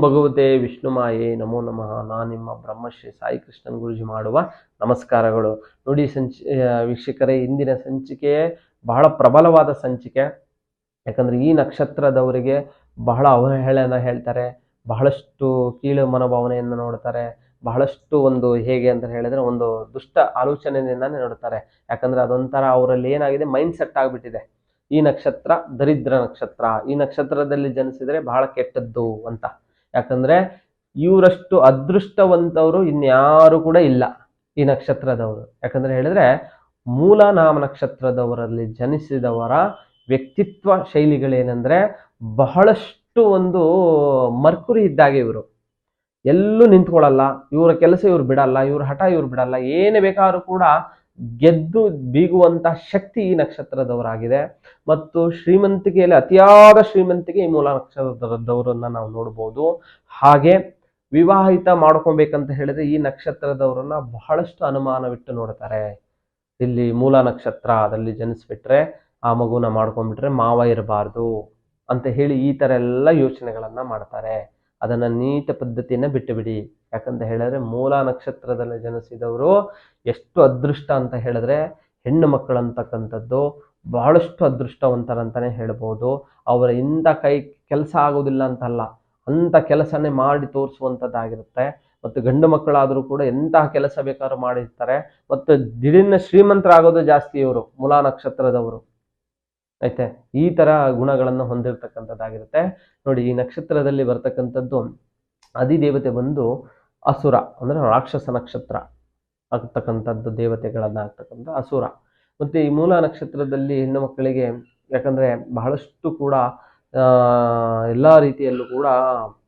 ಭಗವತೆ ವಿಷ್ಣುಮಾಯೇ ನಮೋ ನಮಃ. ನಾನು ನಿಮ್ಮ ಬ್ರಹ್ಮಶ್ರೀ ಸಾಯಿ ಕೃಷ್ಣನ್ ಗುರುಜಿ ಮಾಡುವ ನಮಸ್ಕಾರಗಳು. ನೋಡಿ ಸಂಚಿ ವೀಕ್ಷಕರೇ, ಇಂದಿನ ಸಂಚಿಕೆಯೇ ಬಹಳ ಪ್ರಬಲವಾದ ಸಂಚಿಕೆ. ಯಾಕಂದ್ರೆ ಈ ನಕ್ಷತ್ರದವರಿಗೆ ಬಹಳ ಅವಹೇಳನ ಹೇಳ್ತಾರೆ, ಬಹಳಷ್ಟು ಕೀಳು ಮನೋಭಾವನೆಯನ್ನು ನೋಡ್ತಾರೆ, ಬಹಳಷ್ಟು ಒಂದು ಹೇಗೆ ಅಂತ ಹೇಳಿದ್ರೆ ಒಂದು ದುಷ್ಟ ಆಲೋಚನೆಯಿಂದಾನೇ ನೋಡ್ತಾರೆ. ಯಾಕಂದ್ರೆ ಅದೊಂಥರ ಅವರಲ್ಲಿ ಏನಾಗಿದೆ ಮೈಂಡ್ ಸೆಟ್ ಆಗಿಬಿಟ್ಟಿದೆ. ಈ ನಕ್ಷತ್ರ ದರಿದ್ರ ನಕ್ಷತ್ರ. ಈ ನಕ್ಷತ್ರದಲ್ಲಿ ಜನಿಸಿದರೆ ಬಹಳ ಕೆಟ್ಟದ್ದು ಅಂತ. ಯಾಕಂದ್ರೆ ಇವರಷ್ಟು ಅದೃಷ್ಟವಂತವರು ಇನ್ಯಾರು ಕೂಡ ಇಲ್ಲ ಈ ನಕ್ಷತ್ರದವರು. ಯಾಕಂದರೆ ಹೇಳಿದ್ರೆ ಮೂಲ ನಾಮ ನಕ್ಷತ್ರದವರಲ್ಲಿ ಜನಿಸಿದವರ ವ್ಯಕ್ತಿತ್ವ ಶೈಲಿಗಳೇನೆಂದರೆ ಬಹಳಷ್ಟು ಒಂದು ಮರ್ಕುರಿ ಇದ್ದಾಗೆ ಇವರು. ಎಲ್ಲೂ ನಿಂತ್ಕೊಳ್ಳಲ್ಲ, ಇವರ ಕೆಲಸ ಇವ್ರು ಬಿಡಲ್ಲ, ಇವ್ರ ಹಠ ಇವ್ರು ಬಿಡಲ್ಲ, ಏನೇ ಬೇಕಾದ್ರೂ ಕೂಡ ಗೆದ್ದು ಬೀಗುವಂತ ಶಕ್ತಿ ಈ ನಕ್ಷತ್ರದವರಾಗಿದೆ. ಮತ್ತು ಶ್ರೀಮಂತಿಕೆಯಲ್ಲಿ ಅತಿಯಾದ ಶ್ರೀಮಂತಿಕೆ ಈ ಮೂಲ ನಕ್ಷತ್ರದವರನ್ನ ನಾವು ನೋಡ್ಬೋದು. ಹಾಗೆ ವಿವಾಹಿತ ಮಾಡ್ಕೊಬೇಕಂತ ಹೇಳಿದ್ರೆ ಈ ನಕ್ಷತ್ರದವರನ್ನ ಬಹಳಷ್ಟು ಅನುಮಾನವಿಟ್ಟು ನೋಡ್ತಾರೆ. ಇಲ್ಲಿ ಮೂಲ ನಕ್ಷತ್ರ ಅದರಲ್ಲಿ ಜನಿಸ್ಬಿಟ್ರೆ ಆ ಮಗುನ ಮಾಡ್ಕೊಂಡ್ಬಿಟ್ರೆ ಮಾವ ಇರಬಾರ್ದು ಅಂತ ಹೇಳಿ ಈ ತರ ಎಲ್ಲ ಯೋಚನೆಗಳನ್ನ ಮಾಡ್ತಾರೆ. ಅದನ್ನ ನೀಟ ಪದ್ಧತಿಯನ್ನು ಬಿಟ್ಟು ಬಿಡಿ ಯಾಕಂತ ಹೇಳಿದ್ರೆ ಮೂಲ ನಕ್ಷತ್ರದಲ್ಲಿ ಜನಿಸಿದವರು ಎಷ್ಟು ಅದೃಷ್ಟ ಅಂತ ಹೇಳಿದ್ರೆ ಹೆಣ್ಣು ಮಕ್ಕಳು ಅಂತಕ್ಕಂಥದ್ದು ಬಹಳಷ್ಟು ಅದೃಷ್ಟವಂತರಂತಾನೆ ಹೇಳ್ಬೋದು. ಅವರ ಇಂಥ ಕೈ ಕೆಲಸ ಆಗೋದಿಲ್ಲ ಅಂತಲ್ಲ, ಅಂಥ ಕೆಲಸನೇ ಮಾಡಿ ತೋರಿಸುವಂಥದ್ದಾಗಿರುತ್ತೆ. ಮತ್ತು ಗಂಡು ಮಕ್ಕಳಾದರೂ ಕೂಡ ಎಂತಹ ಕೆಲಸ ಬೇಕಾದ್ರೂ ಮಾಡಿರ್ತಾರೆ. ಮತ್ತು ದಿಢೀರ್ನ ಶ್ರೀಮಂತರಾಗೋದು ಜಾಸ್ತಿ ಇವರು, ಮೂಲ ನಕ್ಷತ್ರದವರು. ಆಯ್ತೆ? ಈ ತರ ಗುಣಗಳನ್ನು ಹೊಂದಿರತಕ್ಕಂಥದ್ದಾಗಿರುತ್ತೆ. ನೋಡಿ, ಈ ನಕ್ಷತ್ರದಲ್ಲಿ ಬರ್ತಕ್ಕಂಥದ್ದು ಅಧಿದೇವತೆ ಬಂದು ಅಸುರ, ಅಂದ್ರೆ ರಾಕ್ಷಸ ನಕ್ಷತ್ರ ಆಗ್ತಕ್ಕಂಥದ್ದು ದೇವತೆಗಳನ್ನ ಆಗ್ತಕ್ಕಂಥ ಅಸುರ. ಮತ್ತೆ ಈ ಮೂಲ ನಕ್ಷತ್ರದಲ್ಲಿ ಹೆಣ್ಣು ಮಕ್ಕಳಿಗೆ, ಯಾಕಂದ್ರೆ ಬಹಳಷ್ಟು ಕೂಡ ಎಲ್ಲಾ ರೀತಿಯಲ್ಲೂ ಕೂಡ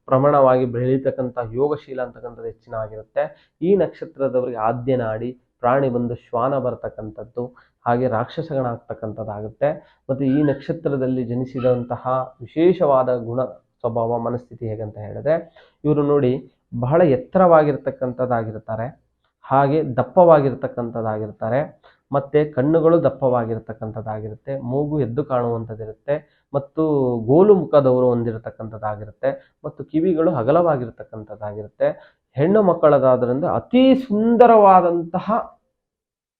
ಪ್ರಮಾಣವಾಗಿ ಬೆಳೀತಕ್ಕಂಥ ಯೋಗಶೀಲ ಅಂತಕ್ಕಂಥದ್ದು ಹೆಚ್ಚಿನ ಆಗಿರುತ್ತೆ. ಈ ನಕ್ಷತ್ರದವರಿಗೆ ಆದ್ಯ ನಾಡಿ ಪ್ರಾಣಿ ಬಂದು ಶ್ವಾನ ಬರ್ತಕ್ಕಂಥದ್ದು, ಹಾಗೆ ರಾಕ್ಷಸಗಳಾಗ್ತಕ್ಕಂಥದ್ದಾಗುತ್ತೆ. ಮತ್ತು ಈ ನಕ್ಷತ್ರದಲ್ಲಿ ಜನಿಸಿದಂತಹ ವಿಶೇಷವಾದ ಗುಣ ಸ್ವಭಾವ, ಮನಸ್ಥಿತಿ ಹೇಗಂತ ಹೇಳಿದ್ರೆ, ಇವರು ನೋಡಿ ಬಹಳ ಎತ್ತರವಾಗಿರ್ತಕ್ಕಂಥದ್ದಾಗಿರ್ತಾರೆ, ಹಾಗೆ ದಪ್ಪವಾಗಿರ್ತಕ್ಕಂಥದ್ದಾಗಿರ್ತಾರೆ, ಮತ್ತು ಕಣ್ಣುಗಳು ದಪ್ಪವಾಗಿರ್ತಕ್ಕಂಥದ್ದಾಗಿರುತ್ತೆ, ಮೂಗು ಎದ್ದು ಕಾಣುವಂಥದ್ದಿರುತ್ತೆ, ಮತ್ತು ಗೋಲು ಮುಖದವರು ಹೊಂದಿರತಕ್ಕಂಥದ್ದಾಗಿರುತ್ತೆ, ಮತ್ತು ಕಿವಿಗಳು ಅಗಲವಾಗಿರ್ತಕ್ಕಂಥದ್ದಾಗಿರುತ್ತೆ ಹೆಣ್ಣು ಮಕ್ಕಳದಾದ್ರಿಂದ ಅತಿ ಸುಂದರವಾದಂತಹ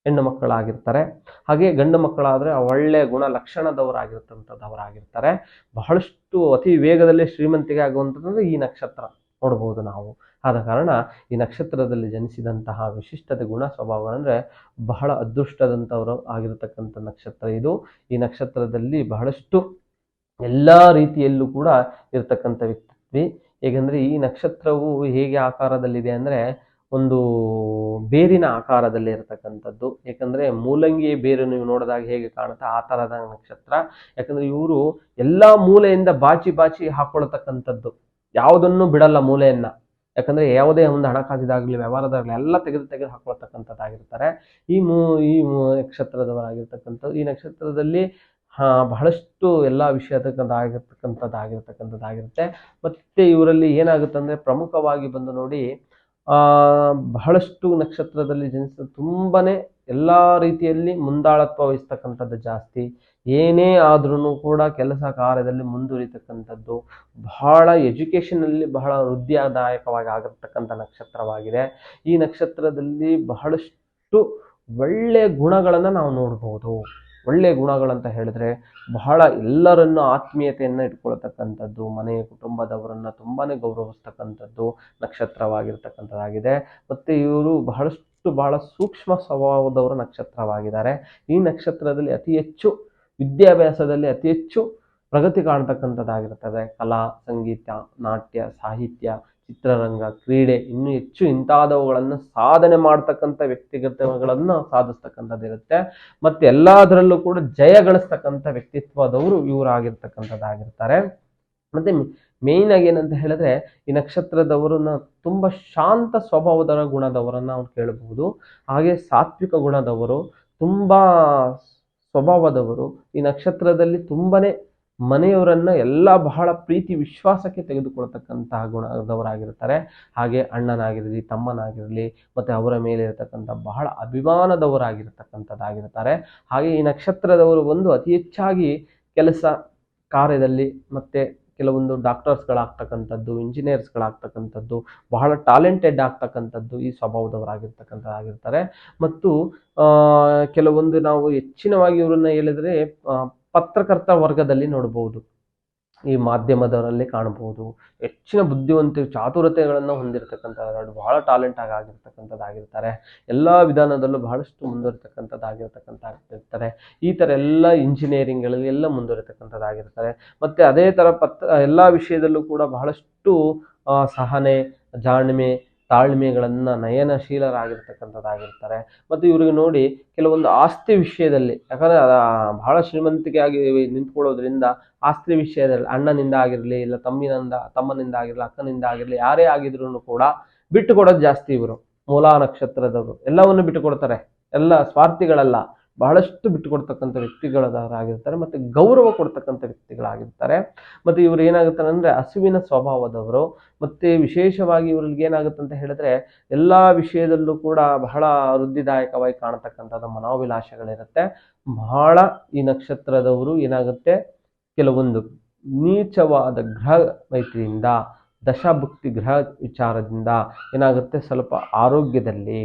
ಹೆಣ್ಣು ಮಕ್ಕಳಾಗಿರ್ತಾರೆ. ಹಾಗೆ ಗಂಡು ಮಕ್ಕಳಾದ್ರೆ ಒಳ್ಳೆಯ ಗುಣ ಲಕ್ಷಣದವರಾಗಿರ್ತಂಥದ್ದವರಾಗಿರ್ತಾರೆ ಬಹಳಷ್ಟು ಅತಿ ವೇಗದಲ್ಲಿ ಶ್ರೀಮಂತಿಗೆ ಆಗುವಂಥದ್ದು ಈ ನಕ್ಷತ್ರ ನೋಡ್ಬೋದು ನಾವು. ಆದ ಕಾರಣ ಈ ನಕ್ಷತ್ರದಲ್ಲಿ ಜನಿಸಿದಂತಹ ವಿಶಿಷ್ಟತೆ, ಗುಣ ಸ್ವಭಾವಗಳಂದರೆ ಬಹಳ ಅದೃಷ್ಟದಂಥವರು ಆಗಿರತಕ್ಕಂಥ ನಕ್ಷತ್ರ ಇದು. ಈ ನಕ್ಷತ್ರದಲ್ಲಿ ಬಹಳಷ್ಟು ಎಲ್ಲ ರೀತಿಯಲ್ಲೂ ಕೂಡ ಇರತಕ್ಕಂಥ ವ್ಯಕ್ತಿ. ಹೇಗೆಂದ್ರೆ ಈ ನಕ್ಷತ್ರವು ಹೇಗೆ ಆಕಾರದಲ್ಲಿದೆ ಅಂದರೆ ಒಂದು ಬೇರಿನ ಆಕಾರದಲ್ಲಿ ಇರತಕ್ಕಂಥದ್ದು. ಯಾಕಂದರೆ ಮೂಲಂಗಿ ಬೇರು ನೀವು ನೋಡಿದಾಗ ಹೇಗೆ ಕಾಣುತ್ತೆ? ಆ ಥರದ ನಕ್ಷತ್ರ. ಯಾಕಂದರೆ ಇವರು ಎಲ್ಲ ಮೂಲೆಯಿಂದ ಬಾಚಿ ಬಾಚಿ ಹಾಕೊಳ್ತಕ್ಕಂಥದ್ದು. ಯಾವುದನ್ನು ಬಿಡಲ್ಲ ಮೂಲೆಯನ್ನು. ಯಾಕಂದರೆ ಯಾವುದೇ ಒಂದು ಹಣಕಾಸಿದಾಗಲಿ, ವ್ಯವಹಾರದಾಗಲಿ ಎಲ್ಲ ತೆಗೆದು ತೆಗೆದು ಹಾಕೊಳ್ತಕ್ಕಂಥದ್ದಾಗಿರ್ತಾರೆ. ಈ ಮೂ, ಈ ನಕ್ಷತ್ರದವರಾಗಿರ್ತಕ್ಕಂಥದ್ದು ಈ ನಕ್ಷತ್ರದಲ್ಲಿ ಬಹಳಷ್ಟು ಎಲ್ಲ ವಿಷಯದಕ್ಕಂತಾಗಿರ್ತಕ್ಕಂಥದ್ದಾಗಿರ್ತಕ್ಕಂಥದ್ದಾಗಿರುತ್ತೆ ಮತ್ತು ಇವರಲ್ಲಿ ಏನಾಗುತ್ತೆ ಅಂದರೆ ಪ್ರಮುಖವಾಗಿ ಬಂದು ನೋಡಿ ಬಹಳಷ್ಟು ನಕ್ಷತ್ರದಲ್ಲಿ ಜನಿಸಿದ ತುಂಬಾ ಎಲ್ಲ ರೀತಿಯಲ್ಲಿ ಮುಂದಾಳತ್ವ ವಹಿಸ್ತಕ್ಕಂಥದ್ದು ಜಾಸ್ತಿ. ಏನೇ ಆದ್ರೂ ಕೂಡ ಕೆಲಸ ಕಾರ್ಯದಲ್ಲಿ ಮುಂದುವರಿತಕ್ಕಂಥದ್ದು ಬಹಳ ಎಜುಕೇಷನಲ್ಲಿ ಬಹಳ ವೃದ್ಧಿಯಾದಾಯಕವಾಗಿ ಆಗಿರ್ತಕ್ಕಂಥ ನಕ್ಷತ್ರವಾಗಿದೆ. ಈ ನಕ್ಷತ್ರದಲ್ಲಿ ಬಹಳಷ್ಟು ಒಳ್ಳೆಯ ಗುಣಗಳನ್ನು ನಾವು ನೋಡ್ಬೋದು. ಒಳ್ಳೆಯ ಗುಣಗಳಂತ ಹೇಳಿದ್ರೆ ಬಹಳ ಎಲ್ಲರನ್ನು ಆತ್ಮೀಯತೆಯನ್ನು ಇಟ್ಕೊಳ್ತಕ್ಕಂಥದ್ದು, ಮನೆಯ ಕುಟುಂಬದವರನ್ನು ತುಂಬಾ ಗೌರವಿಸ್ತಕ್ಕಂಥದ್ದು ನಕ್ಷತ್ರವಾಗಿರ್ತಕ್ಕಂಥದ್ದಾಗಿದೆ. ಮತ್ತು ಇವರು ಬಹಳಷ್ಟು ಬಹಳ ಸೂಕ್ಷ್ಮ ಸ್ವಭಾವದವರ ನಕ್ಷತ್ರವಾಗಿದ್ದಾರೆ. ಈ ನಕ್ಷತ್ರದಲ್ಲಿ ಅತಿ ಹೆಚ್ಚು ವಿದ್ಯಾಭ್ಯಾಸದಲ್ಲಿ ಅತಿ ಹೆಚ್ಚು ಪ್ರಗತಿ ಕಾಣ್ತಕ್ಕಂಥದ್ದಾಗಿರ್ತದೆ. ಕಲಾ, ಸಂಗೀತ, ನಾಟ್ಯ, ಸಾಹಿತ್ಯ ಚಿತ್ರರಂಗ, ಕ್ರೀಡೆ, ಇನ್ನೂ ಹೆಚ್ಚು ಇಂತಾದವುಗಳನ್ನು ಸಾಧನೆ ಮಾಡ್ತಕ್ಕಂಥ ವ್ಯಕ್ತಿಗತಗಳನ್ನು ಸಾಧಿಸ್ತಕ್ಕಂಥದ್ದಿರುತ್ತೆ ಮತ್ತೆ ಎಲ್ಲದರಲ್ಲೂ ಕೂಡ ಜಯ ಗಳಿಸ್ತಕ್ಕಂಥ ವ್ಯಕ್ತಿತ್ವದವರು ಇವರಾಗಿರ್ತಕ್ಕಂಥದ್ದಾಗಿರ್ತಾರೆ. ಮತ್ತೆ ಮೇಯ್ನ್ ಆಗಿ ಏನಂತ ಹೇಳಿದ್ರೆ ಈ ನಕ್ಷತ್ರದವರನ್ನ ತುಂಬಾ ಶಾಂತ ಸ್ವಭಾವದ ಗುಣದವರನ್ನ ನಾವು ಕೇಳಬಹುದು ಹಾಗೆ ಸಾತ್ವಿಕ ಗುಣದವರು, ತುಂಬಾ ಸ್ವಭಾವದವರು ಈ ನಕ್ಷತ್ರದಲ್ಲಿ ತುಂಬಾನೇ ಮನೆಯವರನ್ನ ಎಲ್ಲ ಬಹಳ ಪ್ರೀತಿ, ವಿಶ್ವಾಸಕ್ಕೆ ತೆಗೆದುಕೊಳ್ತಕ್ಕಂತಹ ಗುಣದವರಾಗಿರ್ತಾರೆ. ಹಾಗೆ ಅಣ್ಣನಾಗಿರಲಿ, ತಮ್ಮನಾಗಿರಲಿ, ಮತ್ತೆ ಅವರ ಮೇಲೆ ಇರತಕ್ಕಂಥ ಬಹಳ ಅಭಿಮಾನದವರಾಗಿರ್ತಕ್ಕಂಥದ್ದಾಗಿರ್ತಾರೆ. ಹಾಗೆ ಈ ನಕ್ಷತ್ರದವರು ಬಂದು ಅತಿ ಹೆಚ್ಚಾಗಿ ಕೆಲಸ ಕಾರ್ಯದಲ್ಲಿ ಮತ್ತೆ ಕೆಲವೊಂದು ಡಾಕ್ಟರ್ಸ್ಗಳಾಗ್ತಕ್ಕಂಥದ್ದು, ಇಂಜಿನಿಯರ್ಸ್ಗಳಾಗ್ತಕ್ಕಂಥದ್ದು, ಬಹಳ ಟ್ಯಾಲೆಂಟೆಡ್ ಆಗ್ತಕ್ಕಂಥದ್ದು ಈ ಸ್ವಭಾವದವರಾಗಿರ್ತಕ್ಕಂಥದ್ದಾಗಿರ್ತಾರೆ. ಮತ್ತು ಕೆಲವೊಂದು ನಾವು ಹೆಚ್ಚಿನವಾಗಿ ಇವರನ್ನ ಹೇಳಿದರೆ ಪತ್ರಕರ್ತ ವರ್ಗದಲ್ಲಿ ನೋಡಬಹುದು ಈ ಮಾಧ್ಯಮದವರಲ್ಲಿ ಕಾಣಬಹುದು. ಹೆಚ್ಚಿನ ಬುದ್ಧಿವಂತ ಚಾತುರತೆಗಳನ್ನು ಹೊಂದಿರತಕ್ಕಂಥದ್ದು ಬಹಳ ಟ್ಯಾಲೆಂಟ್ ಆಗಿ ಆಗಿರ್ತಕ್ಕಂಥದ್ದಾಗಿರ್ತಾರೆ. ಎಲ್ಲ ವಿಧಾನದಲ್ಲೂ ಬಹಳಷ್ಟು ಮುಂದುವರಿತಕ್ಕಂಥದ್ದಾಗಿರ್ತಕ್ಕಂಥ ಈ ಥರ ಎಲ್ಲ ಇಂಜಿನಿಯರಿಂಗ್ಗಳಲ್ಲಿ ಎಲ್ಲ ಮುಂದುವರಿತಕ್ಕಂಥದ್ದಾಗಿರ್ತಾರೆ. ಮತ್ತು ಅದೇ ಥರ ಪತ್ರ, ಎಲ್ಲ ವಿಷಯದಲ್ಲೂ ಕೂಡ ಬಹಳಷ್ಟು ಸಹನೆ, ಜಾಣ್ಮೆ ತಾಳ್ಮೆಗಳನ್ನು ನಯನಶೀಲರಾಗಿರ್ತಕ್ಕಂಥದ್ದಾಗಿರ್ತಾರೆ. ಮತ್ತು ಇವ್ರಿಗೆ ನೋಡಿ ಕೆಲವೊಂದು ಆಸ್ತಿ ವಿಷಯದಲ್ಲಿ, ಯಾಕಂದರೆ ಬಹಳ ಶ್ರೀಮಂತಿಕೆ ಆಗಿ ನಿಂತ್ಕೊಳ್ಳೋದ್ರಿಂದ ಆಸ್ತಿ ವಿಷಯದಲ್ಲಿ ಅಣ್ಣನಿಂದ ಆಗಿರಲಿ, ಇಲ್ಲ ತಮ್ಮಿನಿಂದ, ತಮ್ಮನಿಂದ ಆಗಿರಲಿ, ಅಕ್ಕನಿಂದ ಆಗಿರಲಿ, ಯಾರೇ ಆಗಿದ್ರು ಕೂಡ ಬಿಟ್ಟು ಕೊಡೋದು ಜಾಸ್ತಿ ಇವರು. ಮೂಲ ನಕ್ಷತ್ರದವರು. ಎಲ್ಲವನ್ನು ಬಿಟ್ಟು ಕೊಡ್ತಾರೆ ಎಲ್ಲ ಸ್ವಾರ್ಥಿಗಳಲ್ಲ. ಬಹಳಷ್ಟು ಬಿಟ್ಟುಕೊಡ್ತಕ್ಕಂಥ ವ್ಯಕ್ತಿಗಳಾಗಿರ್ತಾರೆ ಮತ್ತೆ ಗೌರವ ಕೊಡ್ತಕ್ಕಂಥ ವ್ಯಕ್ತಿಗಳಾಗಿರ್ತಾರೆ. ಮತ್ತು ಇವರು ಏನಾಗುತ್ತಾರೆ ಅಂದರೆ ಹಸುವಿನ ಸ್ವಭಾವದವರು. ಮತ್ತು ವಿಶೇಷವಾಗಿ ಇವ್ರಿಗೆ ಏನಾಗುತ್ತೆ ಅಂತ ಹೇಳಿದ್ರೆ ಎಲ್ಲ ವಿಷಯದಲ್ಲೂ ಕೂಡ ಬಹಳ ವೃದ್ಧಿದಾಯಕವಾಗಿ ಕಾಣತಕ್ಕಂಥದ್ದು ಮನೋವಿಲಾಸಗಳಿರುತ್ತೆ. ಬಹಳ ಈ ನಕ್ಷತ್ರದವರು ಏನಾಗುತ್ತೆ? ಕೆಲವೊಂದು ನೀಚವಾದ ಗ್ರಹ ಮೈತ್ರಿಯಿಂದ, ದಶಭುಕ್ತಿ ಗ್ರಹ ವಿಚಾರದಿಂದ ಏನಾಗುತ್ತೆ? ಸ್ವಲ್ಪ ಆರೋಗ್ಯದಲ್ಲಿ,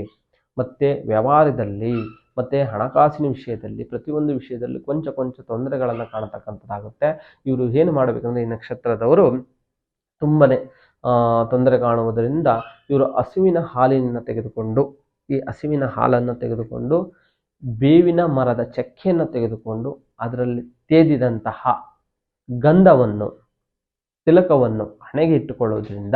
ಮತ್ತು ವ್ಯವಹಾರದಲ್ಲಿ ಮತ್ತೆ ಹಣಕಾಸಿನ ವಿಷಯದಲ್ಲಿ, ಪ್ರತಿಯೊಂದು ವಿಷಯದಲ್ಲಿ ಕೊಂಚ ಕೊಂಚ ತೊಂದರೆಗಳನ್ನು ಕಾಣತಕ್ಕಂಥದ್ದಾಗುತ್ತೆ. ಇವರು ಏನು ಮಾಡಬೇಕಂದ್ರೆ, ಈ ನಕ್ಷತ್ರದವರು ತುಂಬನೇ ತೊಂದರೆ ಕಾಣುವುದರಿಂದ ಇವರು ಹಸುವಿನ ಹಾಲಿನ ತೆಗೆದುಕೊಂಡು, ಈ ಹಸುವಿನ ಹಾಲನ್ನು ತೆಗೆದುಕೊಂಡು, ಬೇವಿನ ಮರದ ಚಕ್ಕೆಯನ್ನು ತೆಗೆದುಕೊಂಡು, ಅದರಲ್ಲಿ ತೇದಿದಂತಹ ಗಂಧವನ್ನು, ತಿಲಕವನ್ನು ಹಣೆಗೆ ಇಟ್ಟುಕೊಳ್ಳೋದ್ರಿಂದ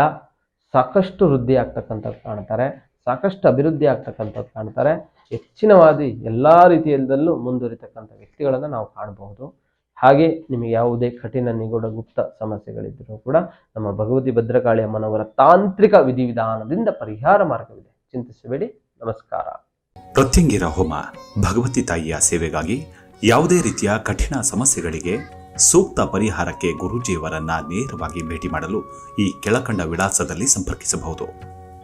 ಸಾಕಷ್ಟು ವೃದ್ಧಿ ಆಗ್ತಕ್ಕಂಥದ್ದು ಕಾಣ್ತಾರೆ. ಸಾಕಷ್ಟು ಅಭಿವೃದ್ಧಿ ಆಗ್ತಕ್ಕಂಥದ್ದು ಕಾಣ್ತಾರೆ. ಹೆಚ್ಚಿನವಾದಿ ಎಲ್ಲ ರೀತಿಯಲ್ಲೂ ಮುಂದುವರಿತಕ್ಕಂಥ ವ್ಯಕ್ತಿಗಳನ್ನು ನಾವು ಕಾಣಬಹುದು. ಹಾಗೆ ನಿಮಗೆ ಯಾವುದೇ ಕಠಿಣ, ನಿಗೂಢ, ಗುಪ್ತ ಸಮಸ್ಯೆಗಳಿದ್ದರೂ ಕೂಡ ನಮ್ಮ ಭಗವತಿ ಭದ್ರಕಾಳಿ ಅಮ್ಮನವರ ತಾಂತ್ರಿಕ ವಿಧಿವಿಧಾನದಿಂದ ಪರಿಹಾರ ಮಾರ್ಗವಿದೆ. ಚಿಂತಿಸಬೇಡಿ. ನಮಸ್ಕಾರ. ಪ್ರತ್ಯಂಗಿರ ಹೋಮ ಭಗವತಿ ತಾಯಿಯ ಸೇವೆಗಾಗಿ ಯಾವುದೇ ರೀತಿಯ ಕಠಿಣ ಸಮಸ್ಯೆಗಳಿಗೆ ಸೂಕ್ತ ಪರಿಹಾರಕ್ಕೆ ಗುರೂಜಿಯವರನ್ನ ನೇರವಾಗಿ ಭೇಟಿ ಮಾಡಲು ಈ ಕೆಳಕಂಡ ವಿಳಾಸದಲ್ಲಿ ಸಂಪರ್ಕಿಸಬಹುದು.